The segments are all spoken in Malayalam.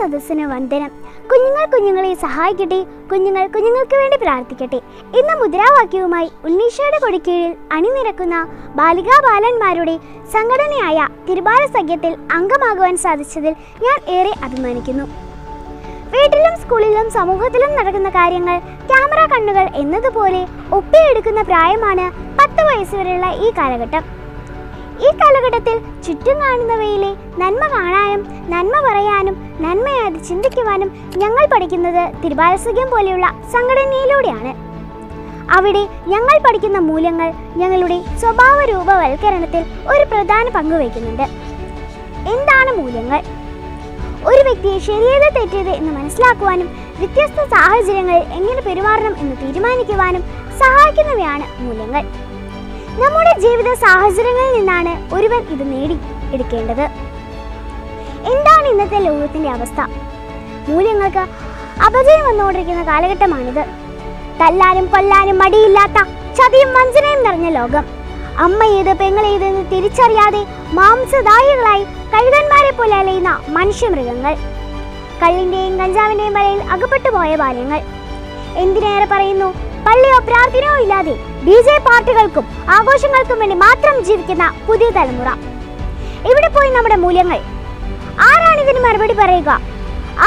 സദസ്സിന് വന്ദനം. കുഞ്ഞുങ്ങൾ കുഞ്ഞുങ്ങളെ സഹായിക്കട്ടെ. കുഞ്ഞുങ്ങൾ കുഞ്ഞുങ്ങൾക്ക് വേണ്ടി പ്രാർത്ഥിക്കട്ടെ. ഇന്ന് മുദ്രാവാക്യവുമായി ഉണ്ണീശോയുടെ കൊടിക്കീഴിൽ അണിനിരക്കുന്ന ബാലികാ ബാലന്മാരുടെ സംഘടനയായ തിരുബാല സഖ്യത്തിൽ അംഗമാകുവാൻ സാധിച്ചതിൽ ഞാൻ ഏറെ അഭിമാനിക്കുന്നു. വീട്ടിലും സ്കൂളിലും സമൂഹത്തിലും നടക്കുന്ന കാര്യങ്ങൾ ക്യാമറ കണ്ണുകൾ എന്നതുപോലെ ഒപ്പിയെടുക്കുന്ന പ്രായമാണ് പത്ത് വയസ്സുവരെയുള്ള ഈ കാലഘട്ടം. ഈ കാലഘട്ടത്തിൽ ചുറ്റും കാണുന്നവയിലെ നന്മ കാണാനും നന്മ പറയാനും നന്മയായി ചിന്തിക്കുവാനും ഞങ്ങൾ പഠിക്കുന്നത് തിരുവാലസുഖ്യം പോലെയുള്ള സംഘടനയിലൂടെയാണ്. അവിടെ ഞങ്ങൾ പഠിക്കുന്ന മൂല്യങ്ങൾ ഞങ്ങളുടെ സ്വഭാവ രൂപവൽക്കരണത്തിൽ ഒരു പ്രധാന പങ്ക് വഹിക്കുന്നുണ്ട്. എന്താണ് മൂല്യങ്ങൾ? ഒരു വ്യക്തിയെ ശരിയത് തെറ്റിയത് എന്ന് മനസ്സിലാക്കുവാനും വ്യത്യസ്ത സാഹചര്യങ്ങളിൽ എങ്ങനെ പെരുമാറണം എന്ന് തീരുമാനിക്കുവാനും സഹായിക്കുന്നവയാണ് മൂല്യങ്ങൾ. നമ്മുടെ ജീവിത സാഹചര്യങ്ങളിൽ നിന്നാണ് ഒരുവൻ ഇത് നേടി എടുക്കേണ്ടത്. എന്താണ് ഇന്നത്തെ ലോകത്തിന്റെ അവസ്ഥ? മൂല്യങ്ങൾക്ക് അപജയം വന്നുകൊണ്ടിരിക്കുന്ന കാലഘട്ടമാണിത്. തല്ലാനും കൊല്ലാനും മടിയില്ലാത്ത ചതിയും വഞ്ചനയും നിറഞ്ഞ ലോകം. അമ്മ ഏത് പെങ്ങളേത് എന്ന് തിരിച്ചറിയാതെ മാംസദായികളായി കഴുകന്മാരെ പോലെ അലയുന്ന മനുഷ്യമൃഗങ്ങൾ. കള്ളിന്റെയും കഞ്ചാവിന്റെയും വലയിൽ അകപ്പെട്ടു പോയ ബാല്യങ്ങൾ. എന്തിനേറെ പറയുന്നു? പള്ളിയോ പ്രാർത്ഥനയോ ഇല്ലാതെ ഡി ജെ പാർട്ടികൾക്കും ആഘോഷങ്ങൾക്കും വേണ്ടി മാത്രം ജീവിക്കുന്ന പുതിയ തലമുറ. ഇവിടെ പോയി നമ്മുടെ മൂല്യങ്ങൾ. ആരാണ് ഇതിന് മറുപടി പറയുക?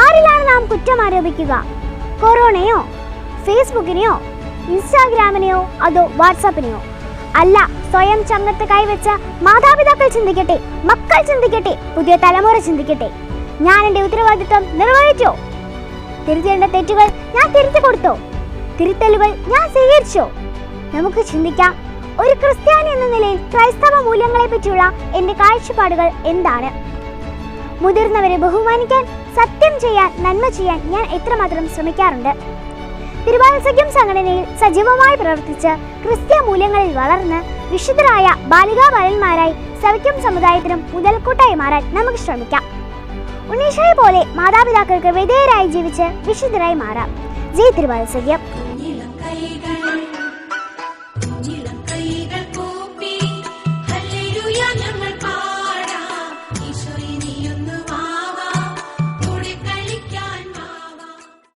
ആരിലാണ് നാം കുറ്റം ആരോപിക്കുക? കൊറോണയോ ഫേസ്ബുക്കിനെയോ ഇൻസ്റ്റാഗ്രാമിനെയോ അതോ വാട്സാപ്പിനെയോ? അല്ല സ്വയം ചങ്ങത്ത് കൈവച്ച മാതാപിതാക്കൾ ചിന്തിക്കട്ടെ മക്കൾ ചിന്തിക്കട്ടെ പുതിയ തലമുറ ചിന്തിക്കട്ടെ. ഞാൻ എന്റെ ഉത്തരവാദിത്വം നിർവഹിച്ചോ തിരുത്തേണ്ട തെറ്റുകൾ ഞാൻ തിരുത്തി കൊടുത്തോ? തിരുത്തലുകൾ ഞാൻ സ്വീകരിച്ചോ. നമുക്ക് ചിന്തിക്കാം ഒരു ക്രിസ്ത്യാനി എന്ന നിലയിൽ ക്രൈസ്തവ മൂല്യങ്ങളെ പറ്റിയുള്ള എന്റെ കാഴ്ചപ്പാടുകൾ എന്താണ്? മുതിർന്നവരെ ബഹുമാനിക്കാൻ സത്യം ചെയ്യാൻ നന്മ ചെയ്യാൻ ഞാൻ എത്രമാത്രം ശ്രമിക്കാറുണ്ട്? തിരുവാത്സഖ്യം സംഘടനയിൽ സജീവമായി പ്രവർത്തിച്ച് ക്രിസ്ത്യ മൂല്യങ്ങളിൽ വളർന്ന് വിശുദ്ധരായ ബാലികാ ബാലന്മാരായി സഖ്യം സമുദായത്തിനും മുതൽക്കൂട്ടായി മാറാൻ നമുക്ക് ശ്രമിക്കാം. ഉണ്ണീഷയെ പോലെ മാതാപിതാക്കൾക്ക് വിധേയരായി ജീവിച്ച് വിശുദ്ധരായി മാറാം. ജയ് തിരുവാലസഖ്യം